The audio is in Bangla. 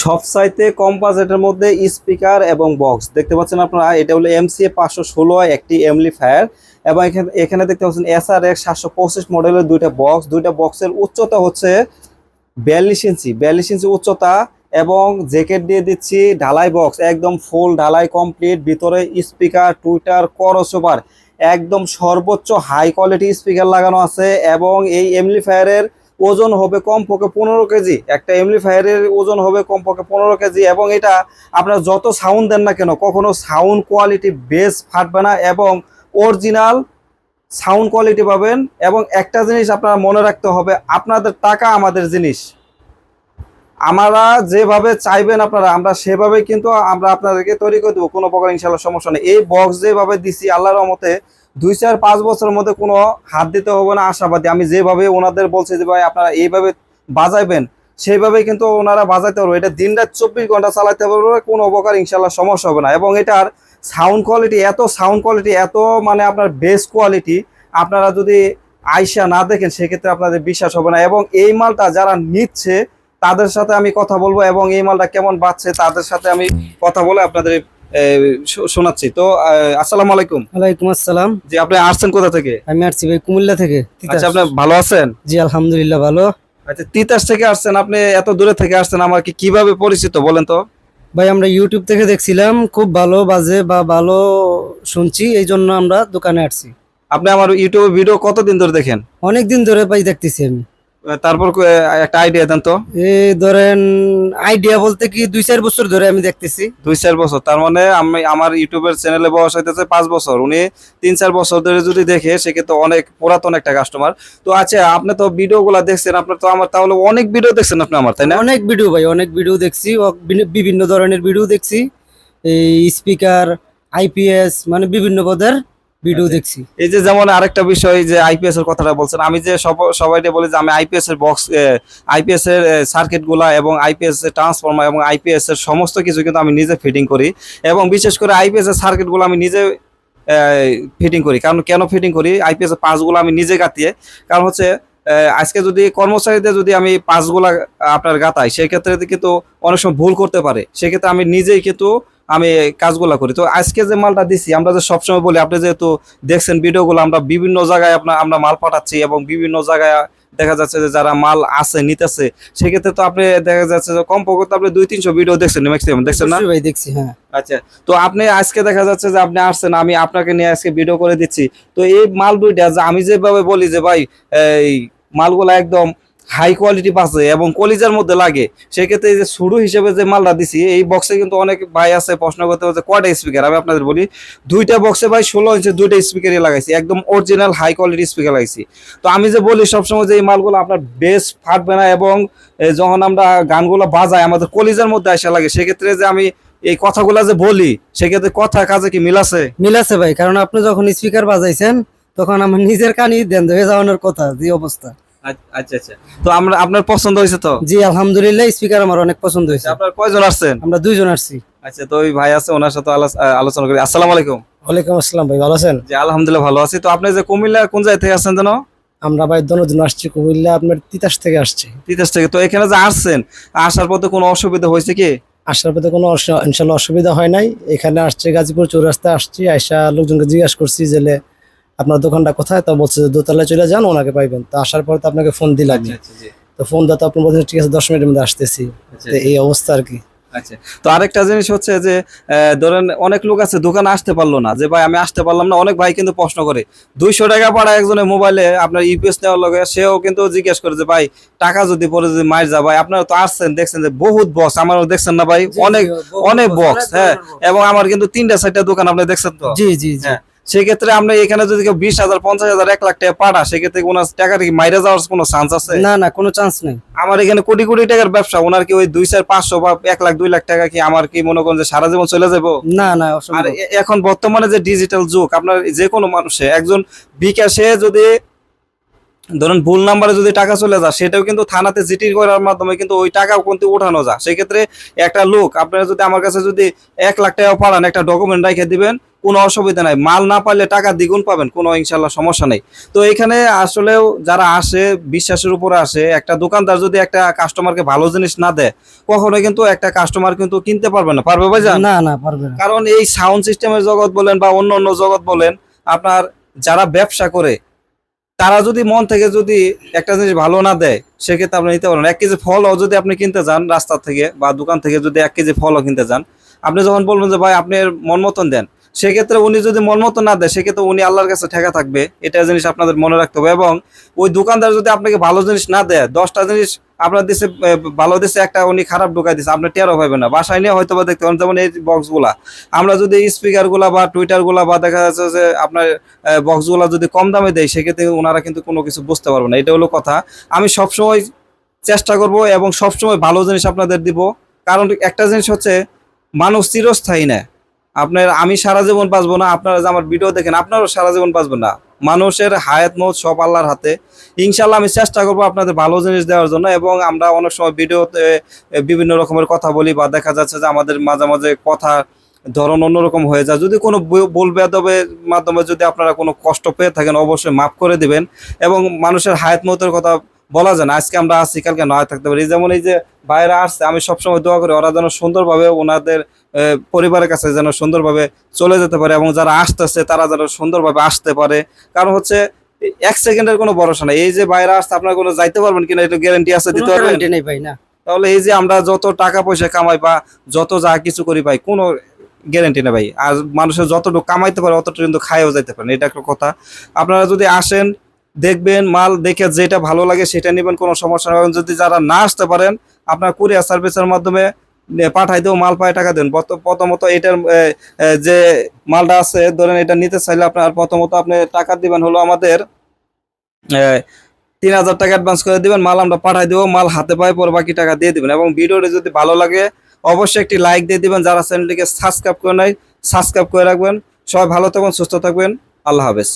সব সাইতে কম বাজেটের মধ্যে স্পিকার এবং বক্স। দেখতে পাচ্ছেন আপনারা, এটা হলো এমসিএ পাঁচশো ষোলো, একটি এমলিফায়ার এবং এখানে এখানে দেখতে পাচ্ছেন এসআর এক্স সাতশো পঁচিশ মডেলের দুইটা বক্স। দুইটা বক্সের উচ্চতা হচ্ছে বিয়াল্লিশ ইঞ্চি। বিয়াল্লিশ ইঞ্চি উচ্চতা এবং জ্যাকেট দিয়ে দিচ্ছি ঢালাই বক্স, একদম ফুল ঢালাই কমপ্লিট। ভিতরে স্পিকার, টুইটার করসোভার একদম সর্বোচ্চ হাই কোয়ালিটি স্পিকার লাগানো আছে এবং এই এমলিফায়ারের ওজন হবে কমপক্ষে পনেরো কেজি। একটা এমলিফায়ারের ওজন হবে কমপক্ষে পনেরো কেজি এবং এটা আপনার যত সাউন্ড দেন না কেন, কখনো সাউন্ড কোয়ালিটি বেস ফাটবে না এবং অরিজিনাল সাউন্ড কোয়ালিটি পাবেন এবং একটা জিনিস আপনারা মনে রাখতে হবে, আপনাদের টাকা আমাদের জিনিস। আমরা যেভাবে চাইবেন আপনারা, আমরা সেভাবে কিন্তু আমরা আপনাদেরকে তৈরি করে দেবো, কোনো প্রকার ইনশাল্লাহ সমস্যা নেই। এই বক্স যেভাবে দিছি, আল্লাহর রহমতে দুই চার পাঁচ বছরের মধ্যে কোনো হাত দিতে হবে না, আশাবাদী। আমি যেভাবে ওনাদের বলছি যে ভাই আপনারা এইভাবে বাজাইবেন, সেইভাবে কিন্তু ওনারা বাজাইতে পারবে। এটা দিন রাত চব্বিশ ঘণ্টা চালাতে পারবে, কোনো প্রকার ইনশাল্লাহ সমস্যা হবে না। এবং এটার সাউন্ড কোয়ালিটি এত সাউন্ড কোয়ালিটি এত মানে আপনার বেস্ট কোয়ালিটি আপনারা যদি আইসা না দেখেন, সেক্ষেত্রে আপনাদের বিশ্বাস হবে না। এবং এই মালটা যারা নিচ্ছে, তাদের সাথে আমি কথা বলব এবং এই মালটা কেমন বাড়ছে, তাদের সাথে আমি কথা বলে আপনাদের শোনাচ্ছি। তো আসসালামু আলাইকুম। ওয়ালাইকুম আসসালাম। জি আপনি আসছেন কোথা থেকে? আমি আসছি ভাই কুমিল্লা থেকে। আচ্ছা আপনি ভালো আছেন? জি আলহামদুলিল্লাহ ভালো। আচ্ছা তিতাস থেকে আসছেন আপনি এত দূরে থেকে আসছেন আমাকে কীভাবে পরিচিত বলেন তো? ভাই আমরা ইউটিউব থেকে দেখছিলাম খুব ভালো বাজে বা ভালো শুনছি এই জন্য আমরা দোকানে আসছি। আপনি আমার ইউটিউবে ভিডিও কতদিন ধরে দেখেন? অনেক দিন ধরে ভাই দেখতেছি আমি। তারপর একটা আইডিয়া দেন তো। এই ধরেন আইডিয়া বলতে কি দুই চার বছর ধরে আমি দেখতেছি। দুই চার বছর তার মানে আমি আমার ইউটিউবের চ্যানেলে বয়স হইতেছে পাঁচ বছর। উনি তিন চার বছর ধরে যদি দেখে সেক্ষেত্রে অনেক পুরাতন একটা কাস্টমার তো আচ্ছা আপনি তো ভিডিও গুলা দেখছেন আপনার তো আমার তাহলে অনেক ভিডিও দেখছেন আপনি আমার তাই না? অনেক ভিডিও ভাই অনেক ভিডিও দেখছি বিভিন্ন ধরনের ভিডিও দেখছি। এই স্পিকার আইপিএস মানে বিভিন্ন পদের। ভিডিও আচ্ছা। দেখছি। এই যে যেমন আরেকটা বিষয় যে আইপিএস এর কথাটা বলছেন আমি যে সব সবাইকে বলি যে আমি আইপিএস এর বক্স আইপিএস এর সার্কিটগুলা এবং আইপিএস এর ট্রান্সফর্মার এবং আইপিএস এর সমস্ত কিছু কিন্তু আমি নিজে ফিটিং করি এবং বিশেষ করে আইপিএস এর সার্কিটগুলো আমি নিজে ফিটিং করি। কারণ কেন ফিটিং করি? আইপিএস এর পাঁচগুলো আমি নিজে গাতিয়ে কারণ হচ্ছে আজকে যদি কর্মচারীদের যদি আমি পাঁচগুলা আপনার গাতাই সেক্ষেত্রে কিন্তু অনেক সময় ভুল করতে পারে। সেক্ষেত্রে আমি নিজেই কিন্তু আমি কাজগুলা করি। তো আজকে যে মালটা দিছি আমরা যে সবসময় বলি আপনি যেহেতু দেখছেন ভিডিওগুলো আমরা বিভিন্ন জায়গায় আপনার আমরা মাল পাঠাচ্ছি এবং বিভিন্ন জায়গায় দেখা যাচ্ছে যে যারা মাল আছে নিতেছে সেক্ষেত্রে তো আপনি দেখা যাচ্ছে যে কম পক্ষে আপনি দুই তিনশো ভিডিও দেখছেন ম্যাক্সিমাম দেখছেন না? ভাই দেখছি হ্যাঁ। আচ্ছা তো আপনি আজকে দেখা যাচ্ছে যে আপনি আসছেন আমি আপনাকে নিয়ে আজকে ভিডিও করে দিচ্ছি। তো এই মাল দুইটা যে আমি যেভাবে বলি যে ভাই এই মালগুলা একদম হাই কোয়ালিটি পাচ্ছে এবং কলিজার মধ্যে লাগে। সেক্ষেত্রে এই যে শুরু হিসেবে যে মালটা দিছি, এই বক্সে কিন্তু অনেক ভাই আছে প্রশ্ন করতে হচ্ছে কয়টা স্পিকার আমি আপনাদের বলি, দুইটা বক্সে ভাই ষোলো ইঞ্চি দুইটা স্পিকারই লাগাইছি, একদম অরিজিনাল হাই কোয়ালিটি স্পিকার লাগাইছি। তো আমি যে বলি সবসময় যে এই মালগুলো আপনার বেশ ফাটবে না এবং যখন আমরা গানগুলো বাজাই, আমাদের কলিজার মধ্যে আসা লাগে, সেক্ষেত্রে যে আমি এই কথাগুলো যে বলি, সেক্ষেত্রে কথা, কাজে কি মিল আছে? মিল আছে ভাই, কারণ আপনি যখন স্পিকার বাজাইছেন, তখন আমার নিজের কানই দেন, হয়ে যাওয়ানোর কথা, যে অবস্থা। আচ্ছা আচ্ছা তো আমরা আপনার পছন্দ হয়েছে তো? জি আলহামদুলিল্লাহ স্পিকার আমার অনেক পছন্দ হয়েছে। আপনার কয়জন আসছেন? আমরা দুইজন আসছি। আচ্ছা তো ওই ভাই আছে ওনার সাথে আলো- আলোচনা করি। আসসালামু আলাইকুম। ওয়ালাইকুম আসসালাম ভাই ভালো আছেন? জি আলহামদুলিল্লাহ ভালো আছি। তো আপনি যে কুমিল্লা কোন জায়গা থেকে আসছেন যেন? আমরা ভাই দনোদিন আসছি কুমিল্লা আপনার তিতাস থেকে আসছি। তিতাস থেকে। তো এখানে যে আসছেন আসার পথে কোনো অসুবিধা হয়েছে কি? আসার পথে কোনো ইনশাল্লাহ অসুবিধা হয় নাই। এখানে আসছে গাজীপুর চৌরাস্তায় আসছি আইসা লোকজনকে জিজ্ঞাসা করছি যে লে, আপনার দোকানটা কোথায় তো বলছে যে দোতলায় চলে যান ওনাকে পাইবেন তো আসার পর তো আপনাকে ফোন দিলাম আচ্ছা তো ফোন দাও তো আপনি বলছেন ঠিক আছে দশ মিনিটের মধ্যে আসতেছি আচ্ছা, তো এই অবস্থা আর কি আচ্ছা তো আরেকটা জিনিস হচ্ছে যে ধরেন অনেক লোক আছে দোকানে আসতে পারল না যে ভাই আমি আসতে পারলাম না অনেক ভাই কিন্তু প্রশ্ন করে দুইশো টাকা পাড়া একজনের মোবাইলে আপনার ইউপিএস নেওয়ার লগে সেও কিন্তু জিজ্ঞেস করে যে ভাই টাকা যদি পরে যদি মার যা ভাই আপনারা তো আসছেন দেখছেন যে বহুত বক্স আমার দেখছেন না ভাই অনেক অনেক বক্স হ্যাঁ এবং আমার কিন্তু তিনটা চারটা দোকান আপনি দেখছেন তো জি জি জি হ্যাঁ। সেক্ষেত্রে আমরা এখানে যদি কেউ বিশ হাজার পঞ্চাশ হাজার এক লাখ টাকা পাঠা সেক্ষেত্রে ওনার টাকা কি মাইরে যাওয়ার কোনো চান্স আছে? না না কোনো চান্স নেই। আমার এখানে কোটি কোটি টাকার ব্যবসা ওনার কি ওই দুই চার পাঁচশো বা এক লাখ দুই লাখ টাকা কি আমার কি মনে করেন যে সারা জীবন চলে যাব না না আর এখন বর্তমানে যে ডিজিটাল যুগ আপনার যে কোনো মানুষে একজন বিকাশে যদি ধরুন ভুল নাম্বারে যদি টাকা চলে যায় সেটাও কিন্তু থানাতে জিটি করার মাধ্যমে কিন্তু ওই টাকাও কিন্তু উঠানো যায়। সেক্ষেত্রে একটা লোক আপনারা যদি আমার কাছে যদি এক লাখ টাকা পাঠান একটা ডকুমেন্ট রেখে দিবেন কোনো অসুবিধা নাই। মাল না পারলে টাকা দ্বিগুণ পাবেন কোনো ইনশাল্লাহ সমস্যা নেই। তো এখানে আসলেও যারা আসে বিশ্বাসের উপরে আসে একটা দোকানদার যদি একটা কাস্টমারকে ভালো জিনিস না দেয় কখনো কিন্তু একটা কাস্টমার কিন্তু কিনতে পারবে না। পারবে ভাই না না পারবে না। কারণ এই সাউন্ড সিস্টেমের জগৎ বলেন বা অন্য অন্য জগৎ বলেন আপনার যারা ব্যবসা করে তারা যদি মন থেকে যদি একটা জিনিস ভালো না দেয়, সেক্ষেত্রে আপনি নিতে পারেন এক কেজি ফলও যদি আপনি কিনতে যান রাস্তা থেকে বা দোকান থেকে যদি এক কেজি ফলও কিনতে যান, আপনি যখন বলবেন যে, ভাই, আপনি মন মতন দেন। সেক্ষেত্রে উনি যদি মন মতো না দেয় সেক্ষেত্রে উনি আল্লাহর কাছে ঠেকা থাকবে। এটা জিনিস আপনাদের মনে রাখতে হবে এবং ওই দোকানদার যদি আপনাকে ভালো জিনিস না দেয় দশটা জিনিস আপনার এ, ভালো দিছে একটা উনি খারাপ ঢুকাই দিচ্ছে আপনি টেরও পাবেন না। বাসায় নিয়ে হয়তো বা দেখতে পারেন যেমন এই বক্সগুলা আমরা যদি স্পিকারগুলা বা টুইটারগুলা বা দেখা যাচ্ছে যে আপনার বক্সগুলা যদি কম দামে দেয় সেক্ষেত্রে ওনারা কিন্তু কোনো কিছু বুঝতে পারবে না। এটা হলো কথা। আমি সবসময় চেষ্টা করব এবং সবসময় ভালো জিনিস আপনাদের দিব। কারণ একটা জিনিস হচ্ছে মানুষ চিরস্থায়ী না। আপনার, আমি সারা জীবন বাঁচবো না, আপনারা যে আমার ভিডিও দেখেন, আপনারাও সারা জীবন বাঁচবেন না। মানুষের হায়াত, মত সব আল্লাহর হাতে। ইনশাল্লাহ আমি চেষ্টা করব আপনাদের ভালো জিনিস দেওয়ার জন্য এবং আমরা অনেক সময় ভিডিওতে বিভিন্ন রকমের কথা বলি বা দেখা যাচ্ছে যে আমাদের মাঝে মাঝে কথা, ধরন অন্যরকম হয়ে যায়। যদি কোনো ভুল বেদবের মাধ্যমে যদি আপনারা কোনো কষ্ট পেয়ে থাকেন, অবশ্যই মাফ করে দিবেন এবং মানুষের হায়াত, মতের কথা বলা যায় না আজকে আমরা আসছি কালকে নয় থাকতে পারি। যেমন এই যে বাইরে আসছে আমি সবসময় দোয়া করি ওরা যেন সুন্দরভাবে ওনাদের পরিবারের কাছে যেন সুন্দরভাবে চলে যেতে পারে এবং যারা আসতেছে তারা যেন সুন্দরভাবে আসতে পারে। কারণ হচ্ছে এক সেকেন্ডের কোনো ভরসা নাই। এই যে বাইরে আসতে আপনারা কোনো যাইতে পারবেন কিনা এটা গ্যারান্টি আছে দিতে পারবেন? নেই ভাই না। তাহলে এই যে আমরা যত টাকা পয়সা কামাই বা যত যা কিছু করি ভাই কোনো গ্যারেন্টি না ভাই। আর মানুষের যতটুকু কামাইতে পারে অতটুকু কিন্তু খাইও যাইতে পারেন এটা একটা কথা। আপনারা যদি আসেন দেখবেন, মাল দেখে যেটা ভালো লাগে সেটা নেবেন, কোনো সমস্যা নেই। যদি যারা না আসতে পারেন, আপনার কুরিয়ার সার্ভিসের মাধ্যমে পাঠাই দেবো মাল পায় টাকা দেন। প্রথমত এটার যে মালটা আছে, ধরেন এটা নিতে চাইলে আপনার প্রথমত আপনি টাকা দিবেন হলো আমাদের তিন হাজার টাকা অ্যাডভান্স করে দিবেন, মাল আমরা পাঠাই দেবো, মাল হাতে পায়ে, পরে বাকি টাকা দিয়ে দিবেন। এবং ভিডিওটা যদি ভালো লাগে, অবশ্যই একটি লাইক দিয়ে দিবেন, যারা চ্যানেলটিকে সাবস্ক্রাইব করে নাই সাবস্ক্রাইব করে রাখবেন। সবাই ভালো থাকবেন, সুস্থ থাকবেন। আল্লাহ হাফেজ।